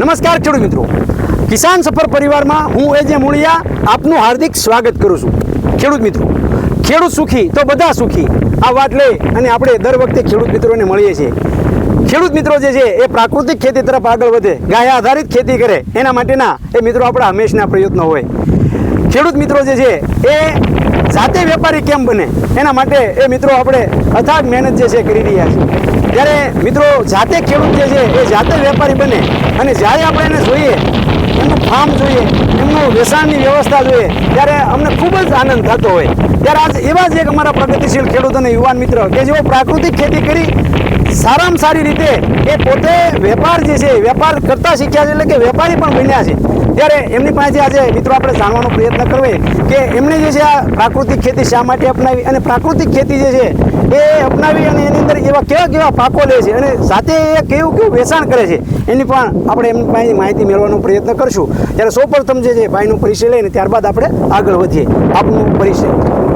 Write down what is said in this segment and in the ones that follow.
નમસ્કાર ખેડૂત મિત્રો. કિસાન સફર પરિવારમાં હું એજે મૂળિયા આપનું હાર્દિક સ્વાગત કરું છું. ખેડૂત મિત્રો, ખેડૂત સુખી તો બધા સુખી. આ વાત લઈ અને આપણે દર વખતે ખેડૂત મિત્રોને મળીએ છીએ. ખેડૂત મિત્રો જે છે, એ પ્રાકૃતિક ખેતી તરફ આગળ વધે, ગાય આધારિત ખેતી કરે, એના માટેના એ મિત્રો આપણા હંમેશના પ્રયત્નો હોય. ખેડૂત મિત્રો જે છે, એ જાતે વેપારી કેમ બને? એના માટે એ મિત્રો આપણે અથાગ મહેનત જે છે કરી રહ્યા છીએ. ત્યારે મિત્રો જાતે ખેડૂત જે છે, એ જાતે વેપારી બને અને જ્યારે આપણે એને જોઈએ, એમનું ફાર્મ જોઈએ, એમનું વેચાણની વ્યવસ્થા જોઈએ, ત્યારે અમને ખૂબ જ આનંદ થતો હોય. ત્યારે આજ એવા જ એક અમારા પ્રગતિશીલ ખેડૂત અને યુવાન મિત્ર કે જેઓ પ્રાકૃતિક ખેતી કરી સારામાં સારી રીતે એ પોતે વેપાર જે છે, વેપાર કરતા શીખ્યા છે, એટલે કે વેપારી પણ બન્યા છે. ત્યારે એમની પાસે આજે મિત્રો આપણે જાણવાનો પ્રયત્ન કરવો કે એમણે જે છે આ પ્રાકૃતિક ખેતી શા માટે અપનાવી અને પ્રાકૃતિક ખેતી જે છે એ અપનાવી અને એની અંદર એવા કેવા કેવા પાકો લે છે અને સાથે એ કેવું કેવું વેચાણ કરે છે એની પણ આપણે એમની પાસે માહિતી મેળવવાનો પ્રયત્ન કરશું. ત્યારે સૌપ્રથમ જે છે ભાઈનો પરિચય લઈને ત્યારબાદ આપણે આગળ વધીએ. આપનું પરિચય.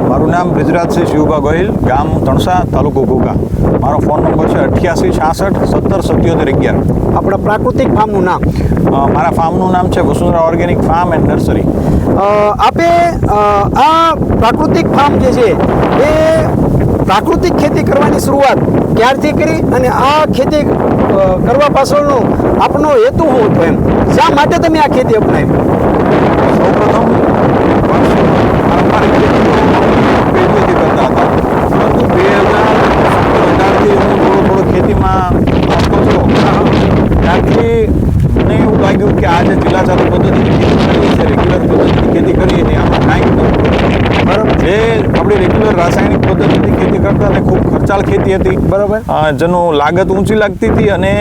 મારું નામ બ્રિજરાજસિંહ શિવભા ગોહિલ ગામ તણસા તાલુકો ઘોઘા. મારો ફોન નંબર છે અઠ્યાસી છાસઠ સત્તર સત્યોતેર અગિયાર. આપણા પ્રાકૃતિક ફાર્મનું નામ. મારા ફાર્મનું નામ છે Vasundhara organic farm and nursery. આપે આ પ્રાકૃતિક ફાર્મ જે છે એ પ્રાકૃતિક ખેતી કરવાની શરૂઆત ક્યારથી કરી અને આ ખેતી કરવા પાછળનો આપનો હેતુ શું હતો એમ? શા માટે તમે આ ખેતી અપનાવી? સૌપ્રથમ કે આજે જે ચીલા પદ્ધતિની ખેતી કરીએ છીએ રેગ્યુલર પદ્ધતિની ખેતી કરીએ છીએ બરાબર જે આપણી રેગ્યુલર રાસાયણિક ખર્ચાળ ખેતી હતી બરાબર. જેનું લાગત ઊંચી લાગતી હતી અને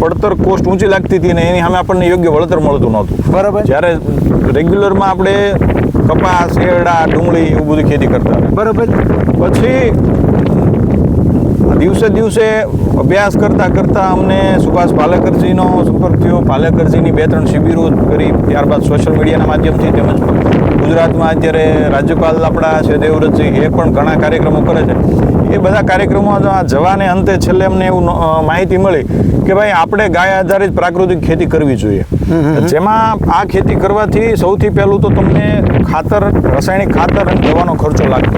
પડતર કોસ્ટ ઊંચી લાગતી હતી અને એની સામે આપણને યોગ્ય વળતર મળતું નહોતું બરાબર. જ્યારે રેગ્યુલરમાં આપણે કપાસ શેરડા ડુંગળી એવું બધું ખેતી કરતા. બરાબર પછી દિવસે દિવસે અભ્યાસ કરતાં કરતાં અમને સુભાષ પાલેકરજીનો સંપર્ક થયો પાલેકરજીની બે ત્રણ શિબિરો કરી ત્યારબાદ સોશિયલ મીડિયાના માધ્યમથી તેમજ ગુજરાતમાં અત્યારે રાજ્યપાલ આપણા છે દેવવ્રતજી એ પણ ઘણા કાર્યક્રમો કરે છે એ બધા કાર્યક્રમો જવાને અંતે છેલ્લે અમને એવું માહિતી મળી કે ભાઈ આપણે ગાય આધારિત પ્રાકૃતિક ખેતી કરવી જોઈએ. જેમાં આ ખેતી કરવાથી સૌથી પહેલું તો તમને ખાતર રાસાયણિક ખાતર અને દવાનો ખર્ચો લાગતો.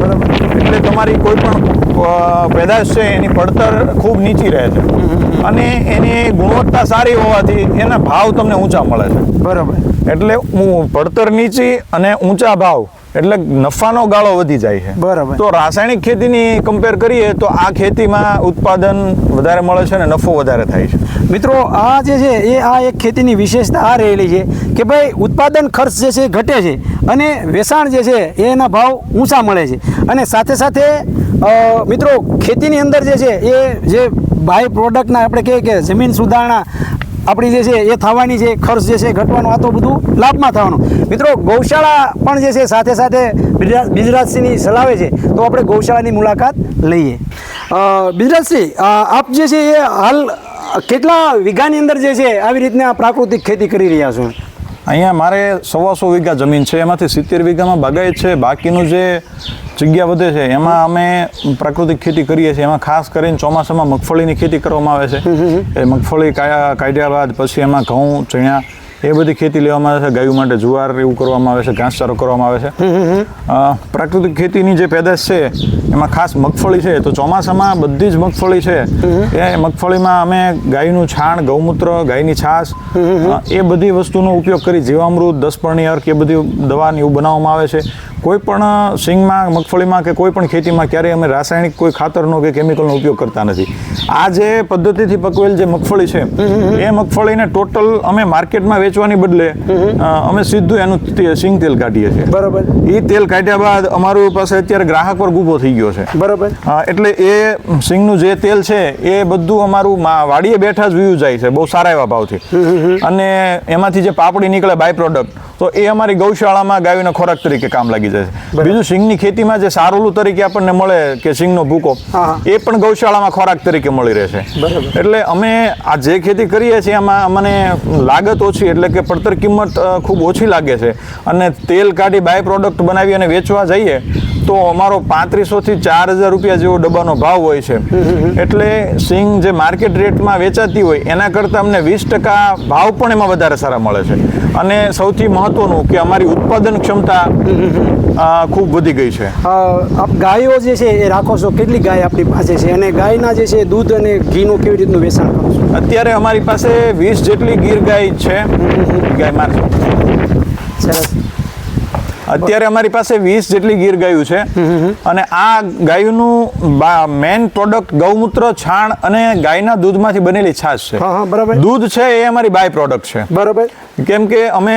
બરાબર. એટલે તમારી કોઈ પણ પેદાશ છે એની પડતર ખૂબ નીચી રહે છે. અને એની ગુણવત્તા સારી હોવાથી એના ભાવ તમને ઊંચા મળે છે. બરાબર. એટલે હું પડતર નીચી અને ઊંચા ભાવ એટલે નફાનો ગાળો વધી જાય છે. બરાબર. તો રાસાયણિક ખેતીની કમ્પેર કરીએ તો આ ખેતીમાં ઉત્પાદન વધારે મળે છે અને નફો વધારે થાય છે. મિત્રો આ જે છે એ આ એક ખેતીની વિશેષતા આ રહેલી છે કે ભાઈ ઉત્પાદન ખર્ચ જે છે એ ઘટે છે અને વેચાણ જે છે એના ભાવ ઊંચા મળે છે. અને સાથે સાથે મિત્રો ખેતીની અંદર જે છે એ જે બાય પ્રોડક્ટના આપણે કહીએ કે જમીન સુધારણા આપણી જે છે એ થવાની છે, ખર્ચ જે છે, ઘટવાનો, આ તો બધું લાભમાં થવાનું. મિત્રો, ગૌશાળા પણ જે છે સાથે સાથે બિજરા- બિજરાજસિંહની ચલાવે છે. તો આપણે ગૌશાળાની મુલાકાત લઈએ. બિજરાજસિંહ આપ જે છે એ હાલ કેટલા વીઘાની અંદર જે છે આવી રીતના પ્રાકૃતિક ખેતી કરી રહ્યા છો? અહીંયા મારે સવાસો વીઘા જમીન છે એમાંથી સિત્તેર વીઘામાં બાગાયત છે બાકીનું જે જગ્યા વધે છે એમાં અમે પ્રાકૃતિક ખેતી કરીએ છીએ. એમાં ખાસ કરીને ચોમાસામાં મગફળીની ખેતી કરવામાં આવે છે. એ મગફળી કાયા કાઢ્યા બાદ પછી એમાં ઘઉં ચણા એ બધી ખેતી લેવામાં આવે છે. ગાયું માટે જુવાર એવું કરવામાં આવે છે ઘાસચારો કરવામાં આવે છે. પ્રાકૃતિક ખેતીની જે પેદાશ છે એમાં ખાસ મગફળી છે. તો ચોમાસામાં બધી જ મગફળી છે. એ મગફળીમાં અમે ગાયનું છાણ ગૌમૂત્ર ગાયની છાશ એ બધી વસ્તુનો ઉપયોગ કરી જીવામૃત દસપર્ણી અર્ક એ બધી દવાની એવું બનાવવામાં આવે છે. કોઈ પણ સિંગમાં મગફળીમાં કે કોઈ પણ ખેતીમાં ક્યારેય અમે રાસાયણિક કોઈ ખાતરનો કે કેમિકલનો ઉપયોગ કરતા નથી. આ જે પદ્ધતિથી પકવેલ જે મગફળી છે એ મગફળીને ટોટલ અમે માર્કેટમાં વેચવાની બદલે અમે સીધું એનું સિંગ તેલ કાઢીએ છીએ. બરાબર. એ તેલ કાઢ્યા બાદ અમારું પાસે અત્યારે ગ્રાહક પર ઊભો થઈ ગયો છે. બરાબર. એટલે એ સિંગનું જે તેલ છે એ બધું અમારું વાડીએ બેઠા જ વ્યૂ જાય છે બહુ સારા એવા ભાવથી. અને એમાંથી જે પાપડી નીકળે બાય પ્રોડક્ટ તો એ અમારી ગૌશાળામાં ગાયોના ખોરાક તરીકે કામ લાગી જાય છે. બીજું સિંગની ખેતીમાં જે સારોલું તરીકે આપણને મળે કે સિંગનો ભૂકો એ પણ ગૌશાળામાં ખોરાક તરીકે મળી રહે છે. બરાબર. એટલે અમે આ જે ખેતી કરીએ છીએ એમાં અમને લાગત ઓછી એટલે કે પડતર કિંમત ખૂબ ઓછી લાગે છે. અને તેલ કાઢી બાય પ્રોડક્ટ બનાવી અને વેચવા જઈએ તો અમારો પાંત્રીસો થી ચાર હજાર રૂપિયા જેવો ડબ્બાનો ભાવ હોય છે. એટલે સિંગ જે માર્કેટ રેટમાં વેચાતી હોય એના કરતાં અમને વીસ ટકા ભાવ પણ એમાં વધારે સારા મળે છે. અને સૌથી મહત્વનું કે અમારી ઉત્પાદન ક્ષમતા ખૂબ વધી ગઈ છે. આપ ગાયો જે છે એ રાખો છો કેટલી ગાય આપણી પાસે છે? અને ગાયના જે છે દૂધ અને ઘીનું કેવી રીતનું વેચાણ કરો છો? અત્યારે અમારી પાસે વીસ જેટલી ગીર ગાય છે. ગાય માર્કેટ સરસ. અત્યારે અમારી પાસે વીસ જેટલી ગીર ગાયું છે. અને આ ગાયનું મેન પ્રોડક્ટ ગૌમૂત્ર છાણ અને ગાયના દૂધમાંથી બનેલી છાશ છે. બરાબર. દૂધ છે એ અમારી બાય પ્રોડક્ટ છે. બરાબર. કેમ કે અમે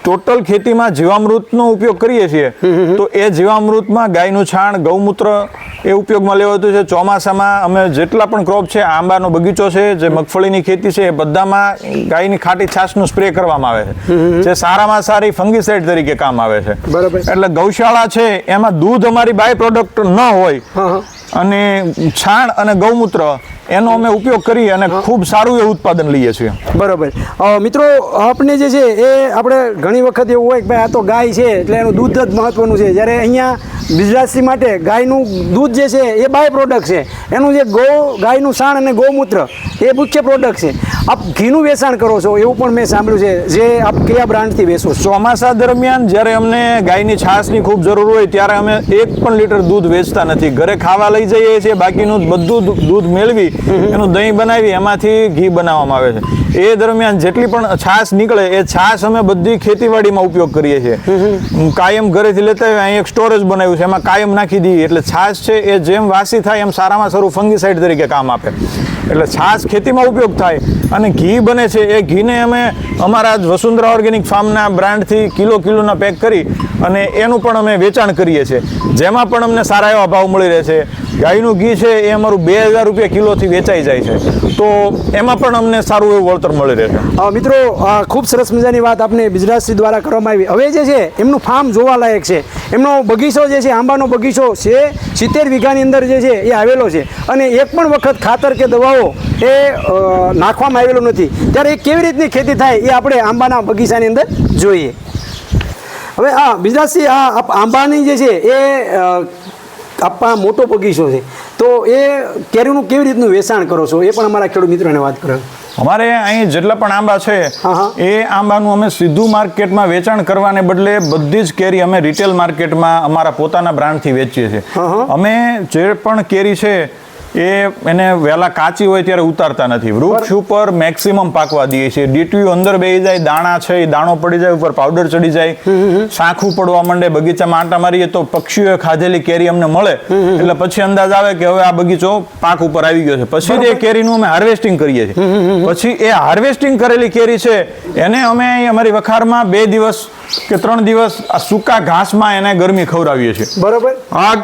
ટોટલ ખેતીમાં જીવામૃતનો ઉપયોગ કરીએ છીએ. તો એ જીવામૃતમાં ગાયનું છાણ ગૌમૂત્ર એ ઉપયોગમાં લેવાતું છે. ચોમાસામાં અમે જેટલા પણ ક્રોપ છે આંબાનો બગીચો છે જે મગફળીની ખેતી છે એ બધામાં ગાયની ખાટી છાશનું સ્પ્રે કરવામાં આવે છે. જે સારામાં સારી ફંગીસાઇડ તરીકે કામ આવે છે. બરાબર. એટલે ગૌશાળા છે એમાં દૂધ અમારી બાય પ્રોડક્ટ ન હોય અને છાણ અને ગૌમૂત્ર એનો અમે ઉપયોગ કરી અને ખૂબ સારું એવું ઉત્પાદન લઈએ છીએ. બરાબર. મિત્રો આપણે જે છે એ આપણે ઘણી વખત એવું હોય કે ભાઈ આ તો ગાય છે એટલે એનું દૂધ જ મહત્વનું છે. જ્યારે અહીંયા ગુજરાતી માટે ગાયનું દૂધ જે છે એ બાય પ્રોડક્ટ છે. એનું જે ગૌ ગાયનું સાણ અને ગૌમૂત્ર એ મુખ્ય પ્રોડક્ટ છે. આપ ઘીનું વેચાણ કરો છો એવું પણ મેં સાંભળ્યું છે જે આપ કયા બ્રાન્ડથી વેચો ચોમાસા દરમિયાન જ્યારે અમને ગાયની છાશની ખૂબ જરૂર હોય ત્યારે અમે એક પણ લીટર દૂધ વેચતા નથી. ઘરે ખાવા લઈ જઈએ છીએ બાકીનું બધું દૂધ મેળવી એનું દહીં બનાવી, એમાંથી ઘી બનાવવામાં આવે છે. એ દરમિયાન જેટલી પણ છાશ નીકળે, એ છાશ અમે બધી ખેતીવાડીમાં ઉપયોગ કરીએ છીએ. કાયમ ઘરેથી લેતા હોય અહીં એક સ્ટોરેજ બનાવ્યું છે, એમાં કાયમ નાખી દઈએ. એટલે છાશ છે, એ જેમ વાસી થાય, એમ સારામાં સારું ફંગીસાઇડ તરીકે કામ આપે. એટલે છાશ ખેતીમાં ઉપયોગ થાય અને ઘી બને છે. એ ઘીને અમે અમારા વસુંધરા ઓર્ગેનિક ફાર્મના બ્રાન્ડથી કિલો કિલોના પેક કરી અને એનું પણ અમે વેચાણ કરીએ છીએ. જેમાં પણ અમને સારા એવા ભાવ મળી રહે છે. ગાયનું ઘી છે, એ અમારું બે હજાર રૂપિયા કિલોથી વેચાઈ જાય છે. તો એમાં પણ અમને સારું એવું વળતર મળી રહે છે. મિત્રો ખૂબ સરસ મજાની વાત આપણે ગુજરાતશ્રી દ્વારા કરવામાં આવી. હવે જે છે, એમનું ફાર્મ જોવાલાયક છે. એમનો બગીચો જે છે, આંબાનો બગીચો છે, સિત્તેર વીઘાની અંદર જે છે, એ આવેલો છે. અને એક પણ વખત ખાતર કે દવાઓ એ નાખવામાં આવેલો નથી. ત્યારે એ કેવી રીતની ખેતી થાય, એ આપણે આંબાના બગીચાની અંદર જોઈએ. હવે આ ગુજરાતથી આ આંબાની જે છે, એ અ, આપણા મોટો બગીચો છે તો એ કેરીનું કેવી રીતનું વેચાણ કરો છો એ પણ અમારા ખેડૂત મિત્રોને વાત કરો અમારે અહીં જેટલા પણ આંબા છે. એ આંબાનું અમે સીધું માર્કેટમાં વેચાણ કરવાને બદલે બધી જ કેરી અમે રિટેલ માર્કેટમાં અમારા પોતાના બ્રાન્ડથી વેચીએ છીએ. અમે જે પણ કેરી છે એ એને વહેલા કાચી હોય ત્યારે ઉતારતા નથી. વૃક્ષ ઉપર મેક્સિમમ પાકવા દઈએ છીએ. ડીટીયુ અંદર બેસી જાય દાણા છે એ દાણો પડી જાય ઉપર પાવડર ચડી જાય. શાખું પડવા માંડે બગીચામાં આંટા મારીએ તો પક્ષીઓએ ખાધેલી કેરી અમને મળે. એટલે પછી અંદાજ આવે કે હવે આ બગીચો પાક ઉપર આવી ગયો છે. પછી એ કેરીનું અમે હાર્વેસ્ટિંગ કરીએ છીએ. પછી એ હાર્વેસ્ટિંગ કરેલી કેરી છે એને અમે અમારી વખારમાં બે દિવસ કે ત્રણ દિવસ આ સૂકા ઘાસમાં એને ગરમી ખવડાવીએ છીએ. બરોબર. આ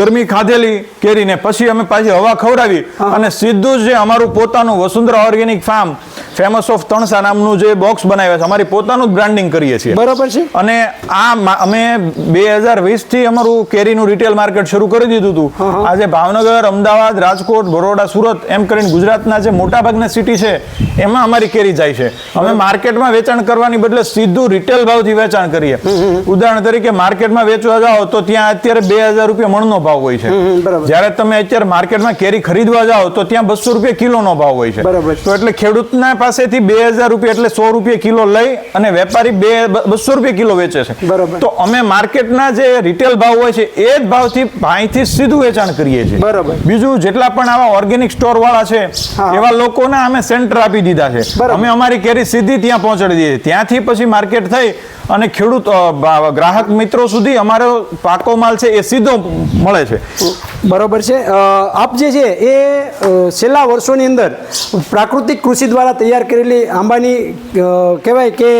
ગરમી ખાધેલી કેરીને પછી અમે પાછી હવા ખવડાવી અને સીધું જ અમારું પોતાનું Vasundhara organic farm famous of Tansa નામનું જે બોક્સ બનાવ્યા છે અમારી પોતાનું જ બ્રાન્ડિંગ કરીએ છીએ. બરાબર છે. અને આ અમે બે હજાર વીસથી અમારું કેરીનું રિટેલ માર્કેટ શરૂ કરી દીધું હતું. આજે ભાવનગર અમદાવાદ રાજકોટ બરોડા સુરત એમ કરીને ગુજરાતના જે મોટાભાગના સિટી છે એમાં અમારી કેરી જાય છે. અમે માર્કેટમાં વેચાણ કરવાની બદલે સીધું રિટેલ ભાવથી વેચાણ કરીએ. ઉદાહરણ તરીકે માર્કેટમાં વેચવા જાઓ તો ત્યાં અત્યારે બે હજાર રૂપિયા મણનો ભાવ હોય છે. જ્યારે તમે અત્યારે માર્કેટમાં કેરી ખરીદવા જાઓ તો ત્યાં બસો રૂપિયા કિલોનો ભાવ હોય છે. તો એટલે ખેડૂતના પાસેથી બે હજાર રૂપિયા એટલે સો રૂપિયા કિલો લઈ અને વેપારી બે બસો રૂપિયા કિલો વેચે છે. બરાબર. તો અમે માર્કેટના જે રિટેલ ભાવ હોય છે એ જ ભાવથી ભાઈથી સીધું વેચાણ કરીએ છીએ. બરાબર. બીજું જેટલા પણ આવા ઓર્ગેનિક સ્ટોર વાળા છે એવા લોકોને અમે સેન્ટર આપી દીધા છે. અમે અમારી કેરી સીધી ત્યાં પહોંચાડી દઈએ ત્યાંથી પછી માર્કેટ થઈ અને ખેડૂત ગ્રાહક મિત્રો સુધી અમારો પાકો માલ છે એ સીધો મળે છે. બરોબર છે. આપ જે છે એ છેલ્લા વર્ષોની અંદર પ્રાકૃતિક કૃષિ દ્વારા તૈયાર કરેલી આંબાની કહેવાય કે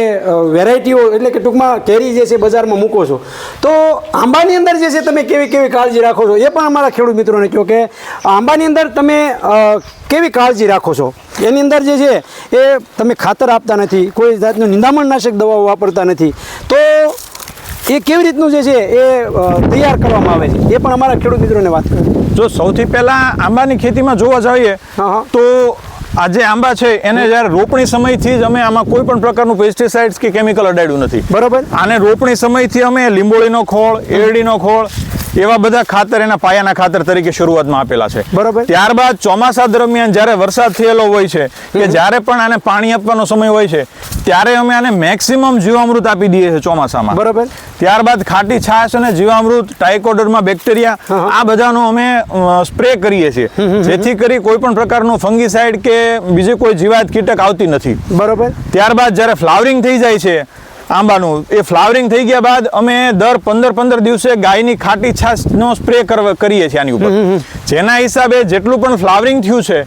વેરાયટીઓ એટલે કે ટૂંકમાં કેરી જે છે બજારમાં મૂકો છો. તો આંબાની અંદર જે છે તમે કેવી કેવી કાળજી રાખો છો? એ પણ અમારા ખેડૂત મિત્રોને કહો કે આંબાની અંદર તમે કેવી કાળજી રાખો છો? એની અંદર જે છે એ તમે ખાતર આપતા નથી કોઈ જાતનું નિંદામણનાશક દવાઓ વાપરતા નથી. તો એ કેવી રીતનું જે છે એ તૈયાર કરવામાં આવે છે? એ પણ અમારા ખેડૂત મિત્રોને વાત કરે. જો સૌથી પહેલાં આંબાની ખેતીમાં જોવા જઈએ. તો આ જે આંબા છે એને જ્યારે રોપણી સમયથી જ અમે આમાં કોઈ પણ પ્રકારનું પેસ્ટિસાઇડ્સ કે કેમિકલ અડાડ્યું નથી. બરાબર. આને રોપણી સમયથી અમે લીંબોળીનો ખોળ એરડીનો ખોળ એવા બધા ખાતર એના પાયાના ખાતર તરીકે શરૂઆતમાં આપેલા છે. બરાબર. ત્યારબાદ ચોમાસા દરમિયાન જ્યારે વરસાદ થયેલો હોય છે કે જ્યારે પણ આને પાણી આપવાનો સમય હોય છે ત્યારે અમે આને મેક્સિમમ જીવામૃત આપી દઈએ છીએ ચોમાસામાં. બરોબર. ત્યારબાદ ખાટી છાશ અને જીવામૃત ટાઇકોડરમાં બેક્ટેરિયા આ બધાનો અમે સ્પ્રે કરીએ છીએ. જેથી કરી કોઈ પણ પ્રકારનું ફંગીસાઇડ કે બીજી કોઈ જીવાત કીટક આવતી નથી. બરોબર. ત્યારબાદ જ્યારે ફ્લાવરિંગ થઈ જાય છે આંબાનું એ ફ્લાવરિંગ થઈ ગયા બાદ અમે દર પંદર પંદર દિવસે ગાયની ખાટી છાશનો સ્પ્રે કરીએ છીએ આની ઉપર. જેના હિસાબે જેટલું પણ ફ્લાવરિંગ થયું છે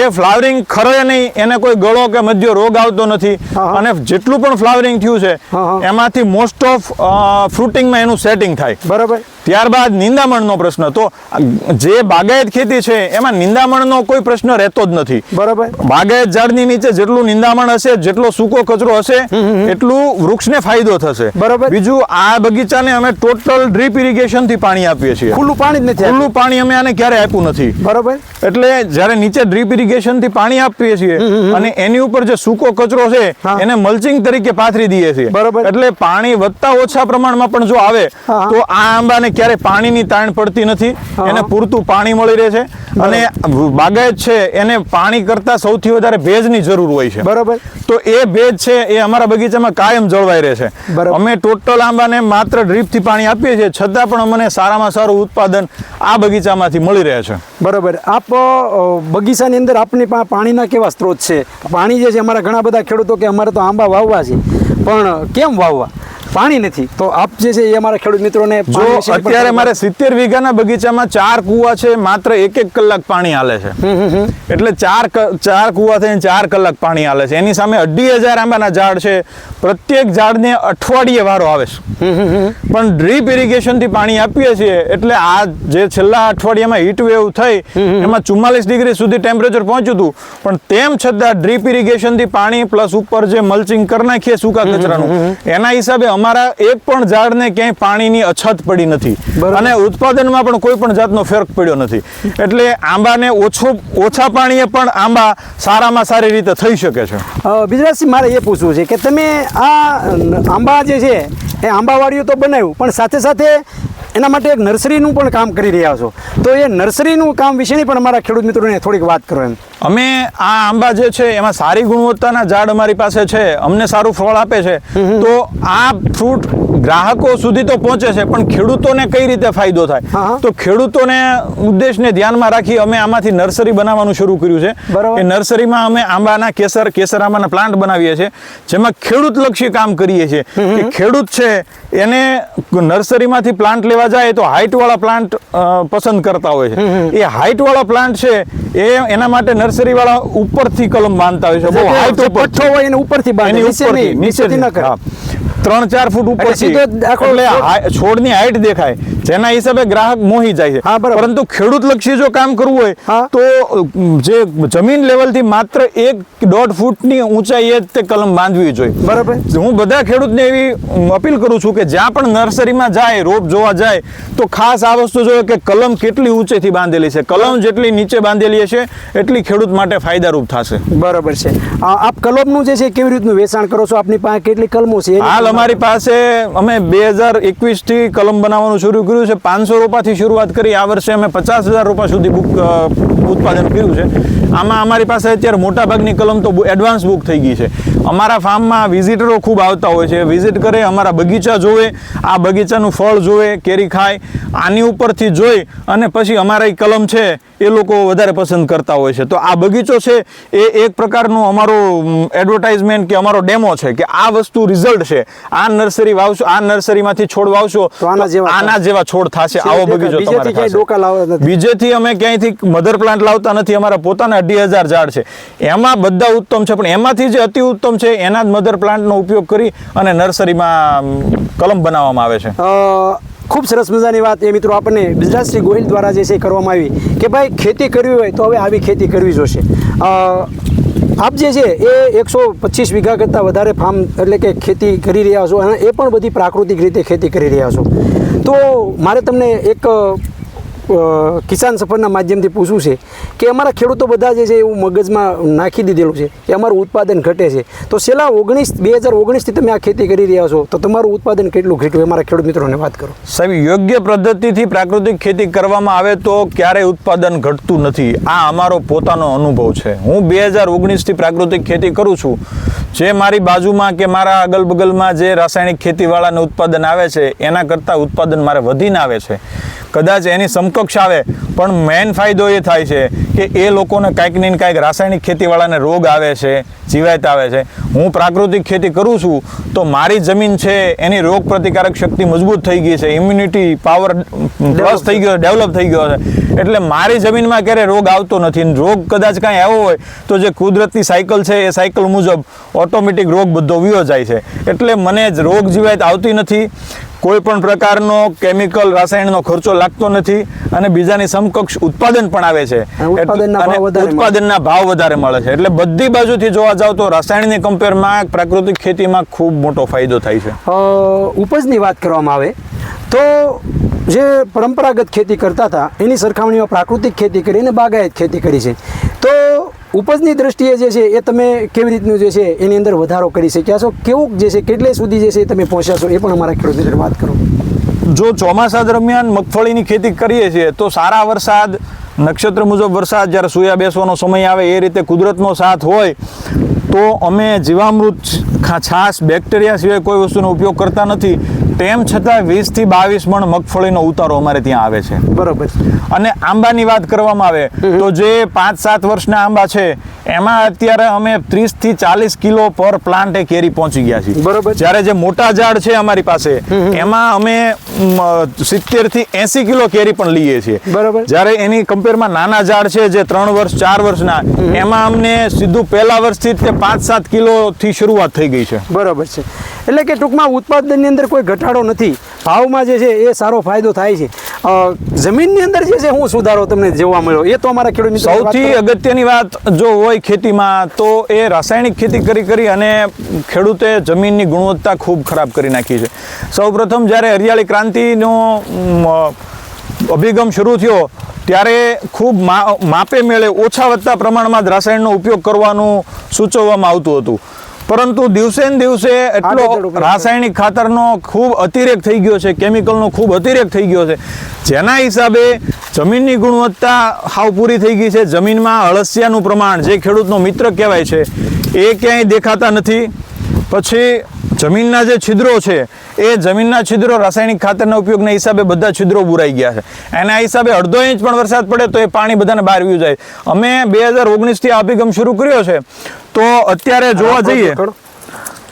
એ ફ્લાવરિંગ ખરે નહીં એને કોઈ ગળો કે મધ્ય રોગ આવતો નથી. અને જેટલું પણ ફ્લાવરિંગ થયું છે એમાંથી મોસ્ટ ઓફ ફ્રૂટિંગમાં એનું સેટિંગ થાય. બરાબર. ત્યારબાદ નિંદામણનો પ્રશ્ન. તો જે બાગાયત ખેતી છે એમાં નિંદામણનો કોઈ પ્રશ્ન રહેતો જ નથી. બરોબર. બાગાયત ઝાડની નીચે જેટલું નિંદામણ હશે જેટલો સૂકો કચરો હશે એટલું વૃક્ષને ફાયદો થશે. બરાબર. બીજું આ બગીચાને અમે ટોટલ ડ્રીપ ઇરિગેશનથી પાણી આપીએ છીએ. ખુલ્લું પાણી જ નથી. ખુલ્લું પાણી અમે આને ક્યારે આપ્યું નથી. બરોબર. એટલે જ્યારે નીચે ડ્રીપ ઇરિગેશનથી પાણી આપીએ છીએ અને એની ઉપર જે સૂકો કચરો છે એને મલ્ચિંગ તરીકે પાથરી દઈએ છીએ. બરોબર. એટલે પાણી વધતા ઓછા પ્રમાણમાં પણ જો આવે તો આ આંબાને ક્યારે પાણીની તાણ પડતી નથી. એને પૂરતું પાણી મળી રહે છે. અને બાગાયત છે એને પાણી કરતા સૌથી વધારે ભેજની જરૂર હોય છે. બરોબર. તો એ ભેજ છે એ અમારા બગીચામાં કાયમ જળવાઈ રહે છે. અમે ટોટલ આંબાને માત્ર ડ્રીપથી પાણી આપીએ છીએ છતાં પણ અમને સારામાં સારું ઉત્પાદન આ બગીચામાંથી મળી રહે છે? બરોબર. આપ બગીચાની અંદર આપની પાણીના કેવા સ્ત્રોત છે? પાણી જે છે, અમારા ઘણા બધા ખેડૂતો કે અમારે તો આંબા વાવવા છે. પણ કેમ વાવવા? પાણી નથી. તો આપ જે છે એ અમારા ખેડૂત મિત્રોને જો અત્યારે મારે સિત્તેર વીઘાના બગીચામાં ચાર કુવા છે માત્ર એક એક કલાક પાણી હાલે છે. એટલે ચાર ચાર કુવા થઈને ચાર કલાક પાણી હાલે છે. એની સામે અઢી હજાર આંબાના ઝાડ છે. પ્રત્યેક ઝાડને અઠવાડિયે વારો આવે છે. પણ ડ્રીપ ઇરિગેશનથી પાણી આપીએ છીએ એટલે આ જે છેલ્લા અઠવાડિયામાં હીટ વેવ થઈ એમાં ચુમ્માલીસ ડિગ્રી સુધી ટેમ્પરેચર પહોંચ્યું હતું. પણ તેમ છતાં ડ્રીપ ઇરિગેશનથી પાણી પ્લસ ઉપર જે મલ્ચિંગ કરી નાખીએ સૂકા કચરાનું એના હિસાબે અમારા એક પણ ઝાડને ક્યાંય પાણીની અછત પડી નથી. અને ઉત્પાદનમાં પણ કોઈ પણ જાતનો ફેર પડ્યો નથી. એટલે આંબાને ઓછો ઓછા પાણીએ પણ આંબા સારામાં સારી રીતે થઈ શકે છે. બિજરાજસિંહ મારે એ પૂછવું છે કે તમે આ આંબા જે છે એ આંબાવાડીઓ તો બનાવ્યું પણ સાથે સાથે એના માટે એક નર્સરીનું પણ કામ કરી રહ્યા છો. તો એ નર્સરીનું કામ વિશેની પણ અમારા ખેડૂત મિત્રોને થોડીક વાત કરો એમ. અમે આ આંબા જે છે એમાં સારી ગુણવત્તાના ઝાડ અમારી પાસે છે અમને સારું ફળ આપે છે. તો આ ફ્રૂટ ગ્રાહકો સુધી તો પહોંચે છે પણ ખેડૂતોને કઈ રીતે ફાયદો થાય? તો ખેડૂતોને ઉદ્દેશને ધ્યાનમાં રાખી અમે આમાંથી નર્સરી બનાવવાનું શરૂ કર્યું છે. એ નર્સરીમાં અમે આંબાના કેસર કેસર આંબાના પ્લાન્ટ બનાવીએ છીએ જેમાં ખેડૂતલક્ષી કામ કરીએ છીએ. કે ખેડૂત છે એને નર્સરીમાંથી પ્લાન્ટ લેવા જાય તો હાઇટ વાળા પ્લાન્ટ પસંદ કરતા હોય છે. એ હાઇટ વાળા પ્લાન્ટ છે એ એના માટે નર્સરી વાળા ઉપરથી કલમ બાંધતા હોય છે. બહુ હાઇટ ઉપર. હોય એને ઉપરથી બાંધે નીચેથી ન કરે. ત્રણ ચાર ફૂટ ઉપર સીધો એટલે છોડની હાઈટ દેખાય. જેના હિસાબે ગ્રાહક મોહી જાય છે. પરંતુ ખેડૂત લક્ષી જો કામ કરવું હોય તો જે જમીન લેવલથી માત્ર એક દોઢ ફૂટની ઊંચાઈએ જ તે કલમ બાંધવી જોઈએ. બરાબર. હું બધા ખેડૂતને એવી અપીલ કરું છું કે જ્યાં પણ નર્સરીમાં જાય રોપ જોવા જાય તો ખાસ આ વસ્તુ જોઈએ કે કલમ કેટલી ઊંચેથી બાંધેલી છે. કલમ જેટલી નીચે બાંધેલી હશે એટલી ખેડૂત માટે ફાયદારૂપ થશે. બરાબર છે. આપ કલમનું જે છે કેવી રીતનું વેચાણ કરો છો? આપની પાસે કેટલી કલમો છે? હાલ અમારી પાસે અમે બે હજાર એકવીસથી કલમ બનાવવાનું શરૂ કર્યું છે. પાંચસો રૂપાથી શરૂઆત કરી. આ વર્ષે અમે પચાસ હજાર રૂપિયા સુધી બુક ઉત્પાદન કર્યું છે. આમાં અમારી પાસે અત્યારે મોટાભાગની કલમ તો એડવાન્સ બુક થઈ ગઈ છે. અમારા ફાર્મમાં વિઝિટરો ખૂબ આવતા હોય છે. વિઝિટ કરે, અમારા બગીચા જોવે, આ બગીચાનું ફળ જોવે, કેરી ખાય, આની ઉપરથી જોઈ અને પછી અમારા કલમ છે, એ લોકો વધારે પસંદ કરતા હોય છે. તો આ બગીચો છે, એ એક પ્રકારનું અમારો એડવર્ટાઇઝમેન્ટ કે અમારો ડેમો છે કે આ વસ્તુ રિઝલ્ટ છે. આ નર્સરી વાવશો આ નર્સરીમાંથી છોડ વાવશો આના જેવા છોડ થશે આવો બગીચો બીજેથી તમારે અમે ક્યાંયથી મધર પ્લાન્ટ લાવતા નથી અમારા પોતાના અઢી હજાર ઝાડ છે. એમાં બધા ઉત્તમ છે પણ એમાંથી જે અતિ ઉત્તમ છે એના જ મધર પ્લાન્ટનો ઉપયોગ કરી અને નર્સરીમાં કલમ બનાવવામાં આવે છે. ખૂબ સરસ મજાની વાત એ મિત્રો આપણને ગુજરાતશ્રી ગોહિલ દ્વારા જે છે કરવામાં આવી કે ભાઈ ખેતી કરવી હોય તો હવે આવી ખેતી કરવી જોશે. આપ જે છે એ એકસો પચીસ વીઘા કરતાં વધારે ફાર્મ એટલે કે ખેતી કરી રહ્યા છો અને એ પણ બધી પ્રાકૃતિક રીતે ખેતી કરી રહ્યા છો. તો મારે તમને એક કિસાન સફરના માધ્યમથી પૂછવું છે કે અમારા ખેડૂતો બધા જે છે એવું મગજમાં નાખી દીધેલું છે કે અમારું ઉત્પાદન ઘટે છે. તો છેલ્લા ઓગણીસ, બે હજાર ઓગણીસથી તમે આ ખેતી કરી રહ્યા છો, તો તમારું ઉત્પાદન કેટલું ઘટ્યું? અમારા ખેડૂત મિત્રોને વાત કરો. સાહેબ, યોગ્ય પદ્ધતિથી પ્રાકૃતિક ખેતી કરવામાં આવે તો ક્યારેય ઉત્પાદન ઘટતું નથી. આ અમારો પોતાનો અનુભવ છે. હું બે હજાર ઓગણીસથી પ્રાકૃતિક ખેતી કરું છું. જે મારી બાજુમાં કે મારા અગલ બગલમાં જે રાસાયણિક ખેતીવાળાને ઉત્પાદન આવે છે, એના કરતાં ઉત્પાદન મારે વધીને આવે છે. કદાચ એની સમકક્ષ આવે, પણ મેઇન ફાયદો એ થાય છે કે એ લોકોને કાંઈક ને કાંઈક રાસાયણિક ખેતીવાળાને રોગ આવે છે, જીવાત આવે છે. હું પ્રાકૃતિક ખેતી કરું છું, તો મારી જમીન છે, એની રોગ પ્રતિકારક શક્તિ મજબૂત થઈ ગઈ છે ઇમ્યુનિટી પાવર પ્લસ થઈ ગયો ડેવલપ થઈ ગયો છે. એટલે મારી જમીનમાં ક્યારે રોગ આવતો નથી. રોગ કદાચ કાંઈ આવ્યો હોય, તો જે કુદરતી સાયકલ છે, એ સાયકલ મુજબ ઓટોમેટિક રોગ બધો વ્યો જાય છે. એટલે મને જ રોગ જીવાત આવતી નથી. કોઈ પણ પ્રકારનો કેમિકલ રાસાયણનો ખર્ચો લાગતો નથી અને બીજાની સમકક્ષ ઉત્પાદન પણ આવે છે. ઉત્પાદનના ભાવ વધારે મળે. છે. એટલે બધી બાજુથી જોવા જાવ તો રાસાયણની કમ્પેરમાં પ્રાકૃતિક ખેતીમાં ખૂબ મોટો ફાયદો થાય છે. ઉપજની વાત કરવામાં આવે તો જે પરંપરાગત ખેતી કરતા હતા એની સરખામણીમાં પ્રાકૃતિક ખેતી કરીને બાગાયત ખેતી કરી છે. ઉપજની દ્રષ્ટિએ જે છે એ તમે કેવી રીતનું જે છે એની અંદર વધારો કરી શક્યા છો? કેવું જે છે, કેટલે સુધી જે છે તમે પહોંચ્યા છો એ પણ અમારા ખેડૂત મિત્ર વાત કરો. જો ચોમાસા દરમિયાન મગફળીની ખેતી કરીએ છીએ, તો સારા વરસાદ, નક્ષત્ર મુજબ વરસાદ, જ્યારે સૂયા બેસવાનો સમય આવે, એ રીતે કુદરતનો સાથ હોય, તો અમે જીવામૃત છાશ બેક્ટેરિયા સિવાય કોઈ વસ્તુનો ઉપયોગ કરતા નથી. તેમ છતાં વીસથી બાવીસ મણ મગફળીનો ઉતારો અમારે ત્યાં આવે છે. બરોબર અને આંબાની વાત કરવામાં આવે તો જે પાંચ સાત વર્ષના આંબા છે એમાં અત્યારે અમે ત્રીસથી ચાલીસ કિલો પર પ્લાન્ટ એ કેરી પહોંચી ગયા છીએ. બરોબર. જ્યારે જે મોટા ઝાડ છે અમારી પાસે એમાં અમે સિત્તેરથી એસી કિલો કેરી પણ લઈએ છીએ. બરાબર. જ્યારે એની કમ્પેરમાં નાના ઝાડ છે જે ત્રણ વર્ષ ચાર વર્ષના એમાં અમને સીધું પહેલા વર્ષથી તે પાંચ સાત કિલો થી શરૂઆત થઈ ગઈ છે. બરાબર છે. એટલે કે ટૂંકમાં ઉત્પાદનની અંદર કોઈ ઘટાડો નથી. ભાવમાં જે છે એ સારો ફાયદો થાય છે. જમીનની અંદર જે છે હું સુધારો તમને જોવા મળ્યો એ તો અમારા ખેડૂત સૌથી અગત્યની વાત જો હોય ખેતીમાં તો એ રાસાયણિક ખેતી કરી કરી અને ખેડૂતે જમીનની ગુણવત્તા ખૂબ ખરાબ કરી નાખી છે. સૌપ્રથમ જ્યારે હરિયાળી ક્રાંતિનો અભિગમ શરૂ થયો ત્યારે ખૂબ માપે મેળે ઓછા વધતા પ્રમાણમાં જ રાસાયણનો ઉપયોગ કરવાનું સૂચવવામાં આવતું હતું. પરંતુ દિવસે ને દિવસે એટલો રાસાયણિક ખાતરનો ખૂબ અતિરેક થઈ ગયો છે કેમિકલનો ખૂબ અતિરેક થઈ ગયો છે. જેના હિસાબે જમીનની ગુણવત્તા હાવ પૂરી થઈ ગઈ છે. જમીનમાં અળસિયાનું પ્રમાણ જે ખેડૂતનો મિત્ર કહેવાય છે એ ક્યાંય દેખાતા નથી. પછી જમીનના જે છિદ્રો છે એ જમીનના છિદ્રો રાસાયણિક ખાતરના ઉપયોગના હિસાબે બધા છિદ્રો બુરાઈ ગયા છે. એના હિસાબે અડધો ઇંચ પણ વરસાદ પડે તો એ પાણી બધાને બહાર વ્યુ જાય. અમે બે હજાર ઓગણીસથી આ અભિગમ શરૂ કર્યો છે. તો અત્યારે જોવા જઈએ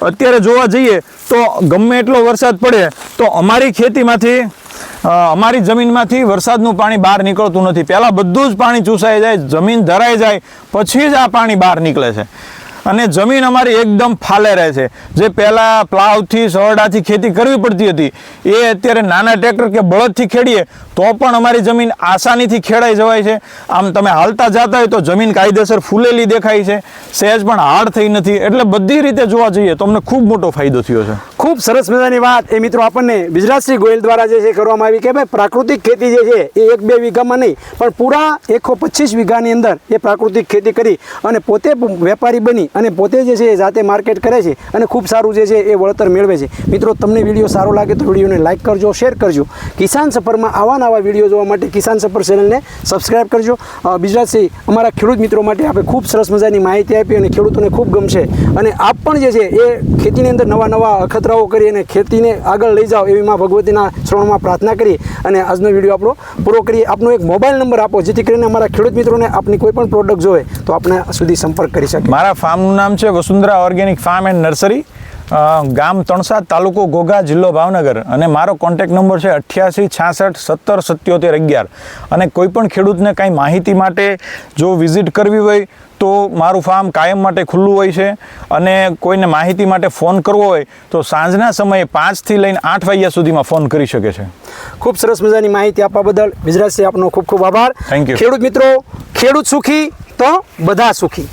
અત્યારે જોવા જઈએ તો ગમે એટલો વરસાદ પડે તો અમારી ખેતીમાંથી અમારી જમીનમાંથી વરસાદનું પાણી બહાર નીકળતું નથી. પહેલાં બધું જ પાણી ચૂસાઈ જાય જમીન ધરાઈ જાય પછી જ આ પાણી બહાર નીકળે છે. અને જમીન અમારી એકદમ ફાલે રહે છે. જે પહેલાં પ્લાવથી, સરડાથી ખેતી કરવી પડતી હતી, એ અત્યારે નાના ટ્રેક્ટર કે બળદથી ખેડીએ, તો પણ અમારી જમીન આસાનીથી ખેડાઈ જવાય છે. આમ તમે હાલતા જતા હોય તો જમીન કાયદેસર ફૂલેલી દેખાય છે. સહેજ પણ હાર્ડ થઈ નથી. એટલે બધી રીતે જોવા જઈએ તો અમને ખૂબ મોટો ફાયદો થયો છે. ખૂબ સરસ મજાની વાત. એ મિત્રો આપણને ગુજરાતશ્રી ગોયલ દ્વારા જે છે કરવામાં આવી કે ભાઈ પ્રાકૃતિક ખેતી જે છે એ એક બે વીઘામાં નહીં, પણ પૂરા એકસો પચીસ વીઘાની અંદર એ પ્રાકૃતિક ખેતી કરી અને પોતે વેપારી બની અને પોતે જે છે એ જાતે માર્કેટ કરે છે અને ખૂબ સારું જે છે એ વળતર મેળવે છે. મિત્રો, તમને વીડિયો સારો લાગે તો વિડીયોને લાઇક કરજો, શેર કરજો. કિસાન સફરમાં આવા નવા વીડિયો જોવા માટે કિસાન સફર ચેનલને સબસ્ક્રાઈબ કરજો. ગુજરાતશ્રી અમારા ખેડૂત મિત્રો માટે આપણે ખૂબ સરસ મજાની માહિતી આપી અને ખેડૂતોને ખૂબ ગમશે. અને આપ પણ જે છે એ ખેતીની અંદર નવા નવા અખતરાઓ કરી અને ખેતીને આગળ લઈ જાઓ એવી માં ભગવતીના શ્રવણમાં પ્રાર્થના કરી અને આજનો વીડિયો આપણો પૂરો કરીએ. આપનો એક મોબાઈલ નંબર આપો, જેથી કરીને અમારા ખેડૂત મિત્રોને આપની કોઈ પણ પ્રોડક્ટ જોવે તો આપણે સુધી સંપર્ક કરી શકે મારા ફાર્મનું નામ છે Vasundhara organic farm and nursery. ગામ તણસા તાલુકો ઘોઘા જિલ્લો ભાવનગર અને મારો કોન્ટેક નંબર છે અઠ્યાસી છાસઠ સત્તર સત્યોતેર અગિયાર. અને કોઈ પણ ખેડૂતને કાંઈ માહિતી માટે જો વિઝિટ કરવી હોય તો મારું ફાર્મ કાયમ માટે ખુલ્લું હોય છે અને કોઈને માહિતી માટે ફોન કરવો હોય તો સાંજના સમયે પાંચથી લઈને આઠ વાગ્યા સુધીમાં ફોન કરી શકે છે. ખૂબ સરસ મજાની માહિતી આપવા બદલ ગુજરાતથી આપનો ખૂબ ખૂબ આભાર. થેન્ક યુ ખેડૂત મિત્રો ખેડૂત સુખી તો બધા સુખી.